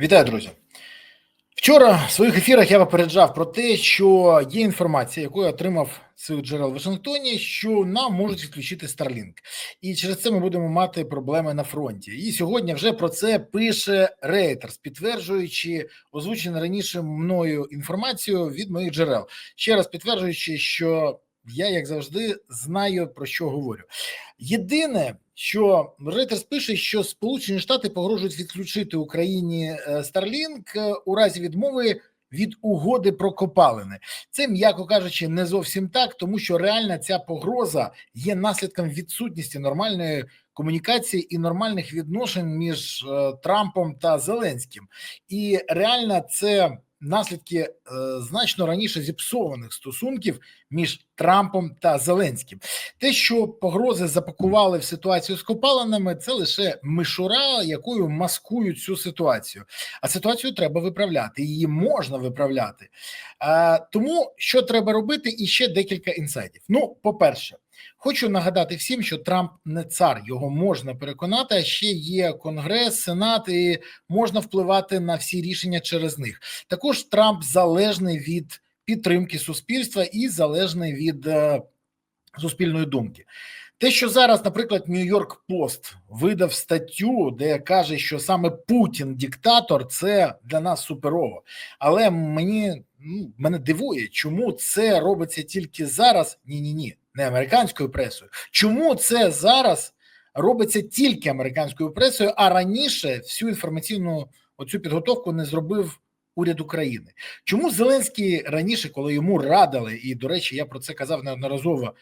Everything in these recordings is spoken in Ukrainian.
Вітаю, друзі. Вчора в своїх ефірах я попереджав про те, що є інформація, яку я отримав з джерел в Вашингтоні, що нам можуть відключити Starlink. І через це ми будемо мати проблеми на фронті. І сьогодні вже про це пише Reuters, підтверджуючи озвучену раніше мною інформацію від моїх джерел. Ще раз підтверджуючи, що я, як завжди, знаю про що говорю. Єдине, що Reuters пише, що Сполучені Штати погрожують відключити Україні е, Starlink е, у разі відмови від угоди про копалини. Це, м'яко кажучи, не зовсім так, тому що реальна ця погроза є наслідком відсутності нормальної комунікації і нормальних відношень між е, Трампом та Зеленським. І реально це наслідки е, значно раніше зіпсованих стосунків між Трампом та Зеленським. Те, що погрози запакували в ситуацію з копалинами, це лише мишура, якою маскують цю ситуацію. А ситуацію треба виправляти. Її можна виправляти. А, тому що треба робити, і ще декілька інсайдів. Ну, по-перше, хочу нагадати всім, що Трамп не цар, його можна переконати. А ще є Конгрес, Сенат, і можна впливати на всі рішення через них. Також Трамп залежний від підтримки суспільства і залежний від е, суспільної думки. Те, що зараз, наприклад, Нью-Йорк Пост видав статтю, де каже, що саме Путін диктатор, це для нас суперово. Але мені ну, мене дивує, чому це робиться тільки зараз. Ні, ні, ні, не американською пресою. Чому це зараз робиться тільки американською пресою, а раніше всю інформаційну оцю підготовку не зробив уряд України? Чому Зеленський раніше, коли йому радили, і до речі, я про це казав неодноразово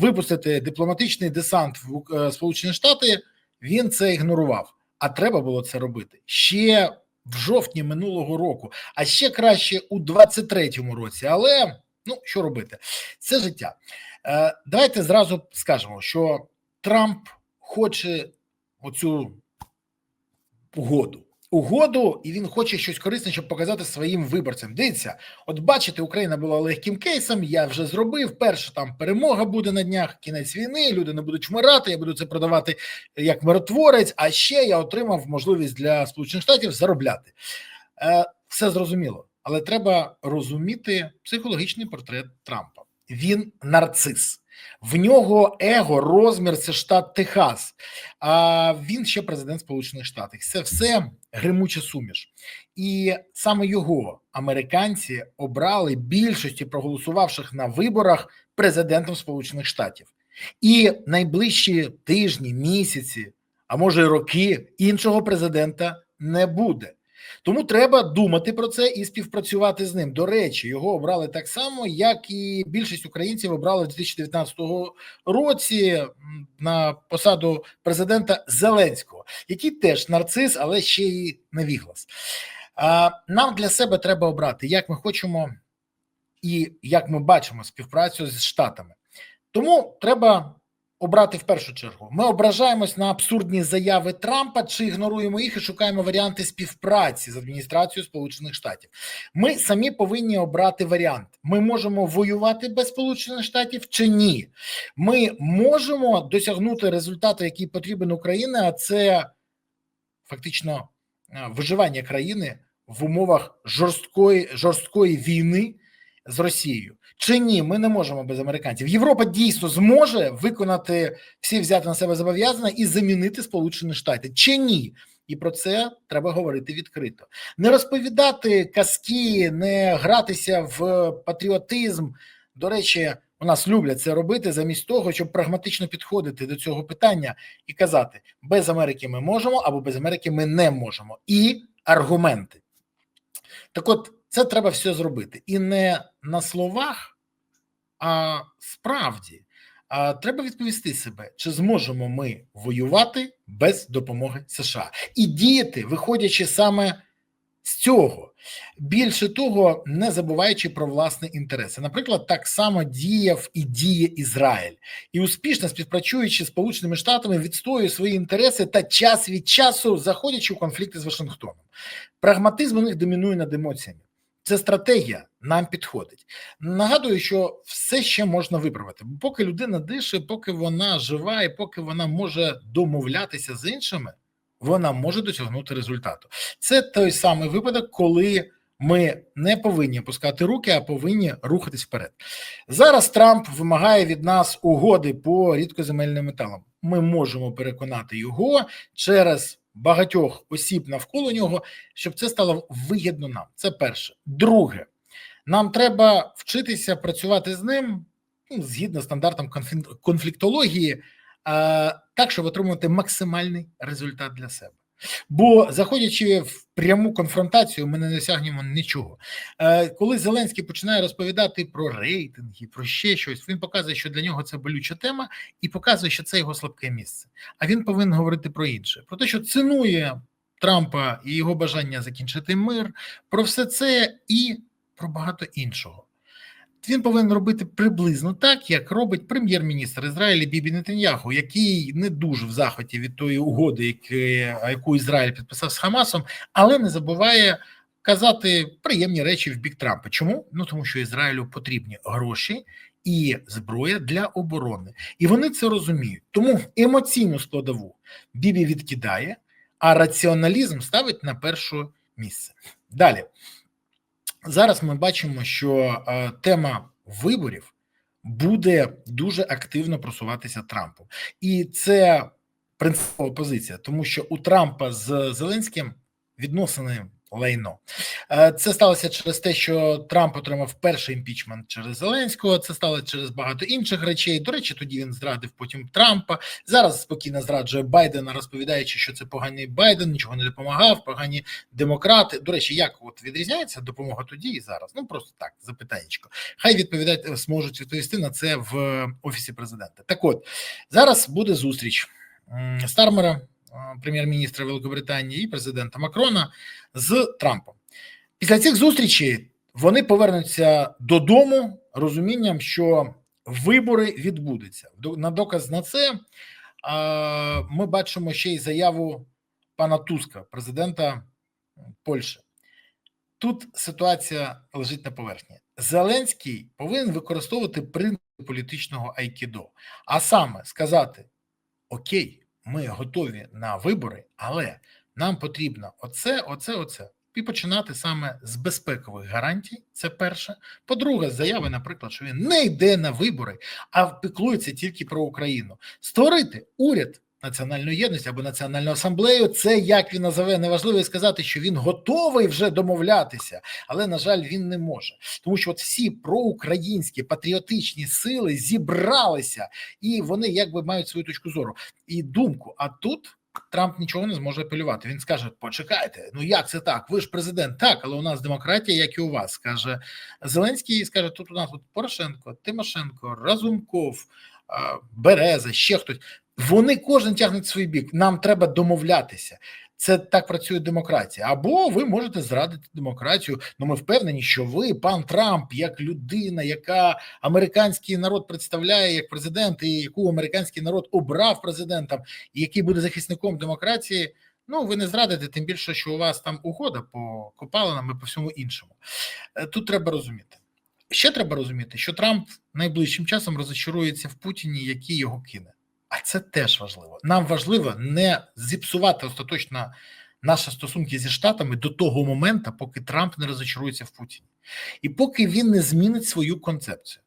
випустити дипломатичний десант в е, Сполучені Штати, він це ігнорував. А треба було це робити ще в жовтні минулого року, а ще краще у 23-му році. Але ну що робити? Це життя. Е, Давайте зразу скажемо, що Трамп хоче оцю угоду угоду, і він хоче щось корисне, щоб показати своїм виборцям. Дивіться, от бачите, Україна була легким кейсом. Я вже зробив. Перша там перемога буде на днях, кінець війни. Люди не будуть вмирати. Я буду це продавати як миротворець. А ще я отримав можливість для Сполучених Штатів заробляти. Е, Все зрозуміло, але треба розуміти психологічний портрет Трампа. Він нарцис. В нього его розмір це штат Техас, а він ще президент Сполучених Штатів. Це все гримуча суміш, і саме його американці обрали більшості проголосувавших на виборах президентом Сполучених Штатів, і найближчі тижні, місяці, а може й роки іншого президента не буде. Тому треба думати про це і співпрацювати з ним. До речі, його обрали так само, як і більшість українців обрали в 2019 році на посаду президента Зеленського, який теж нарцис, але ще й невіглас. Нам для себе треба обрати, як ми хочемо і як ми бачимо співпрацю з штатами. Тому треба обрати в першу чергу. Ми ображаємось на абсурдні заяви Трампа чи ігноруємо їх і шукаємо варіанти співпраці з адміністрацією Сполучених Штатів. Ми самі повинні обрати варіант. Ми можемо воювати без Сполучених Штатів чи ні. Ми можемо досягнути результату, який потрібен Україні, а це фактично виживання країни в умовах жорсткої жорсткої війни з Росією. Чи ні, ми не можемо без американців. Європа дійсно зможе виконати всі взяти на себе зобов'язання і замінити Сполучені Штати чи ні? І про це треба говорити відкрито, не розповідати казки, не гратися в патріотизм. До речі, у нас люблять це робити замість того, щоб прагматично підходити до цього питання і казати: без Америки ми можемо або без Америки ми не можемо. І аргументи. Так, от це треба все зробити, і не на словах. А справді а, треба відповісти себе, чи зможемо ми воювати без допомоги США і діяти, виходячи саме з цього, більше того, не забуваючи про власні інтереси. Наприклад, так само діяв і діє Ізраїль, і успішно співпрацюючи з Сполученими Штатами, відстоює свої інтереси та час від часу заходячи у конфлікти з Вашингтоном. Прагматизм у них домінує над емоціями. Це стратегія нам підходить. Нагадую, що все ще можна виправити. Поки людина дише, поки вона жива, і поки вона може домовлятися з іншими, вона може досягнути результату. Це той самий випадок, коли ми не повинні пускати руки, а повинні рухатись вперед. Зараз Трамп вимагає від нас угоди по рідкоземельним металам. Ми можемо переконати його через багатьох осіб навколо нього, щоб це стало вигідно нам. Це перше. Друге, нам треба вчитися працювати з ним ну, згідно стандартам конфлі- конфліктології, е, так, щоб отримати максимальний результат для себе. Бо заходячи в пряму конфронтацію, ми не досягнемо нічого. Е, Коли Зеленський починає розповідати про рейтинги, про ще щось, він показує, що для нього це болюча тема, і показує, що це його слабке місце. А він повинен говорити про інше: про те, що цінує Трампа і його бажання закінчити мир, про все це і про багато іншого. Він повинен робити приблизно так, як робить прем'єр-міністр Ізраїля Бібі Нетаньяху, який не дуже в захваті від тої угоди, яку Ізраїль підписав з Хамасом, але не забуває казати приємні речі в бік Трампа. Чому? Ну тому що Ізраїлю потрібні гроші і зброя для оборони, і вони це розуміють. Тому емоційну складову Бібі відкидає, а раціоналізм ставить на перше місце. Далі. Зараз ми бачимо, що е, тема виборів буде дуже активно просуватися Трампом, і це принципова позиція, тому що у Трампа з Зеленським відносини лайно. Е, Це сталося через те, що Трамп отримав перший імпічмент через Зеленського. Це сталося через багато інших речей. До речі, тоді він зрадив потім Трампа. Зараз спокійно зраджує Байдена, розповідаючи, що це поганий Байден, нічого не допомагав, погані демократи. До речі, як от відрізняється допомога тоді і зараз? Ну просто так, запитаннячко. Хай відповідати зможуть відповісти на це в офісі президента. Так, от зараз буде зустріч Стармера, е, прем'єр-міністра Великобританії і президента Макрона з Трампом. Після цих зустрічей вони повернуться додому розумінням, що вибори відбудуться. На доказ на це ми бачимо ще й заяву пана Туска, президента Польщі. Тут ситуація лежить на поверхні. Зеленський повинен використовувати принцип політичного айкідо, а саме сказати: Окей, ми готові на вибори, але нам потрібно оце, оце, оце. І починати саме з безпекових гарантій. Це перше. По-друге, заяви, наприклад, що він не йде на вибори, а піклується тільки про Україну. Створити уряд національної єдності або національну асамблею. Це як він називе неважливо сказати, що він готовий вже домовлятися, але на жаль, він не може, тому що от всі проукраїнські патріотичні сили зібралися, і вони якби мають свою точку зору і думку. А тут. Трамп нічого не зможе апелювати. Він скаже: почекайте, ну як це так? Ви ж президент, так, але у нас демократія, як і у вас, скаже Зеленський. Скаже: тут у нас от Порошенко, Тимошенко, Разумков, Береза, ще хтось. Вони кожен тягнуть свій бік. Нам треба домовлятися. Це так працює демократія. Або ви можете зрадити демократію. Ну ми впевнені, що ви, пан Трамп, як людина, яка американський народ представляє як президент, і яку американський народ обрав президентом, і який буде захисником демократії. Ну, ви не зрадите, тим більше, що у вас там угода по копалинам і по всьому іншому. Е, Тут треба розуміти. Ще треба розуміти, що Трамп найближчим часом розочарується в Путіні, який його кине. А це теж важливо. Нам важливо не зіпсувати остаточно наші стосунки зі Штатами до того моменту, поки Трамп не розочарується в Путіні. І поки він не змінить свою концепцію.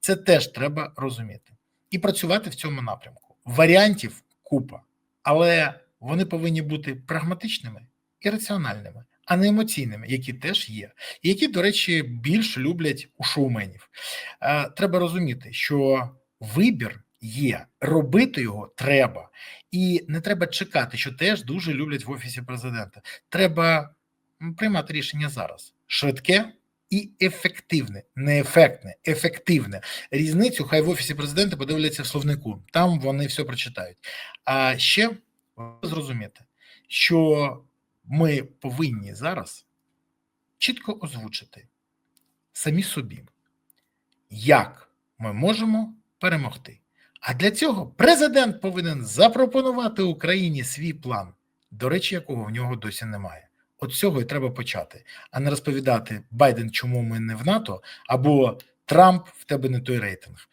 Це теж треба розуміти і працювати в цьому напрямку. Варіантів купа, але вони повинні бути прагматичними і раціональними, а не емоційними, які теж є, і які, до речі, більш люблять у шоуменів. Е, Треба розуміти, що вибір є, робити його треба, і не треба чекати, що теж дуже люблять в офісі президента. Треба приймати рішення зараз швидке. І ефективне, не ефектне, ефективне. Різницю хай в офісі президента подивляться в словнику. Там вони все прочитають. А ще зрозуміти, що ми повинні зараз чітко озвучити самі собі, як ми можемо перемогти. А для цього президент повинен запропонувати Україні свій план, до речі, якого в нього досі немає. От цього і треба почати, а не розповідати Байден, чому ми не в НАТО, або Трамп в тебе не той рейтинг.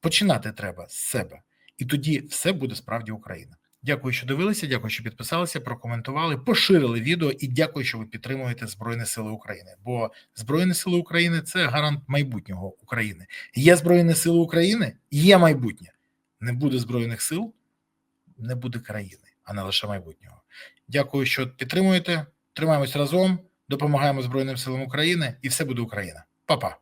Починати треба з себе, і тоді все буде справді Україна. Дякую, що дивилися. Дякую, що підписалися, прокоментували, поширили відео і дякую, що ви підтримуєте Збройні Сили України. Бо Збройні Сили України це гарант майбутнього України. Є Збройні Сили України, є майбутнє. Не буде збройних сил, не буде країни, а не лише майбутнього. Дякую, що підтримуєте. Тримаємось разом, допомагаємо Збройним силам України, і все буде Україна. Па-па.